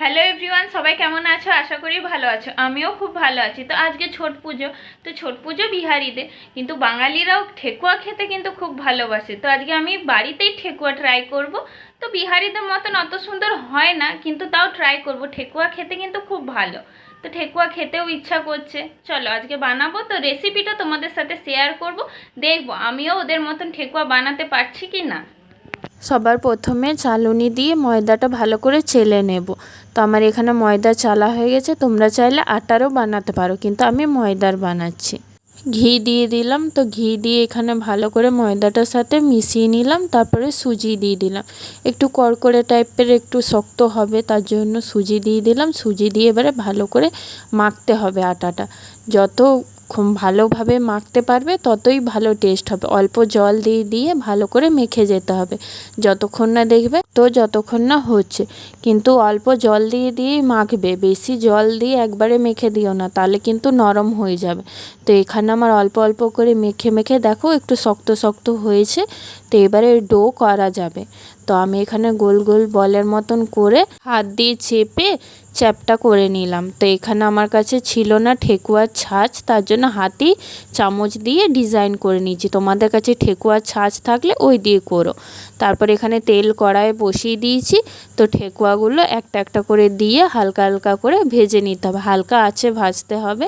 Hello everyone সবাই কেমন আছো? আশা করি ভালো আছো। আমিও খুব ভালো আছি। তো আজকে ছট পুজো। তো ছট পুজো বিহারিদের। কিন্তু বাঙালিরাও ঠেকুয়া খেতে কিন্তু খুব ভালোবাসে। তো আজকে আমি বাড়িতেই ঠেকুয়া ট্রাই করব। তো বিহারিদের মতন অত সুন্দর হয় না, কিন্তু তাও ট্রাই করব। ঠেকুয়া খেতে কিন্তু খুব ভালো। তো ঠেকুয়া খেতেও ইচ্ছা করছে। চলো আজকে বানাবো। তো রেসিপিটা তোমাদের সাথে শেয়ার করব। দেখব আমিও ওদের মতন ঠেকুয়া বানাতে পারছি কি না সবার প্রথমে চালুনি দিয়ে ময়দাটা ভালো করে চেলে নেব। তো আমার এখানে ময়দা চালা হয়ে গেছে, তোমরা চাইলে আটারও বানাতে পারো, কিন্তু আমি ময়দার বানাচ্ছি। ঘি দিয়ে দিলাম, তো ঘি দিয়ে এখানে ভালো করে ময়দাটার সাথে মিশিয়ে নিলাম, তারপরে সুজি দিয়ে দিলাম। একটু কড়কড়ে টাইপের একটু শক্ত হবে, তার জন্য সুজি দিয়ে দিলাম। সুজি দিয়ে এবারে ভালো করে মাখতে হবে আটাটা। যত খুব ভালোভাবে মাখতে পারবে, ততই ভালো টেস্ট হবে। অল্প জল দিয়ে দিয়ে ভালো করে মেখে যেতে হবে। যতক্ষণ না দেখবে তো যতক্ষণ না হচ্ছে। কিন্তু অল্প জল দিয়ে দিয়েই মাখবে। বেশি জল দিয়ে একবারে মেখে দিও না, তাহলে কিন্তু নরম হয়ে যাবে। তো এখানে আমার অল্প অল্প করে মেখে মেখে দেখো একটু শক্ত শক্ত হয়েছে। তো এবারে ডো করা যাবে। তো আমি এখানে গোল গোল বলের মতন করে হাত দিয়ে চেপে চ্যাপটা করে নিলাম। তো এখানে আমার কাছে ছিল না ঠেকুয়ার ছাঁচ, তার জন্য হাতি চামচ দিয়ে ডিজাইন করে নিয়েছি। তোমাদের কাছে ঠেকুয়ার ছাঁচ থাকলে ওই দিয়ে করো। তারপর এখানে তেল কড়াইয়ে বসিয়ে দিয়েছি। তো ঠেকুয়াগুলো একটা একটা করে দিয়ে হালকা হালকা করে ভেজে নিতে হবে। হালকা আছে ভাজতে হবে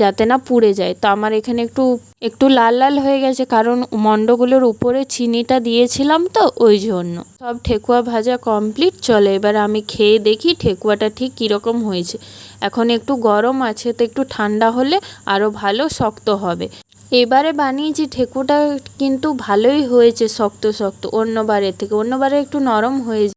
যাতে না পুড়ে যায়। তো আমার এখানে একটু একটু লাল লাল হয়ে গেছে কারণ মণ্ডগুলোর উপরে চিনিটা দিয়েছিলাম তো ওই জন্য। সব ঠেকুয়া ভাজা কমপ্লিট। চলে এবার আমি খেয়ে দেখি ঠেকুয়াটা ঠিক কীরকম হয়েছে। এখন একটু গরম আছে তো একটু ঠান্ডা হলে আরও ভালো, শক্ত হবে। এবারে বানিয়েছি ঠেকুটা কিন্তু ভালোই হয়েছে শক্ত শক্ত। অন্যবারের থেকে অন্যবারে একটু নরম হয়ে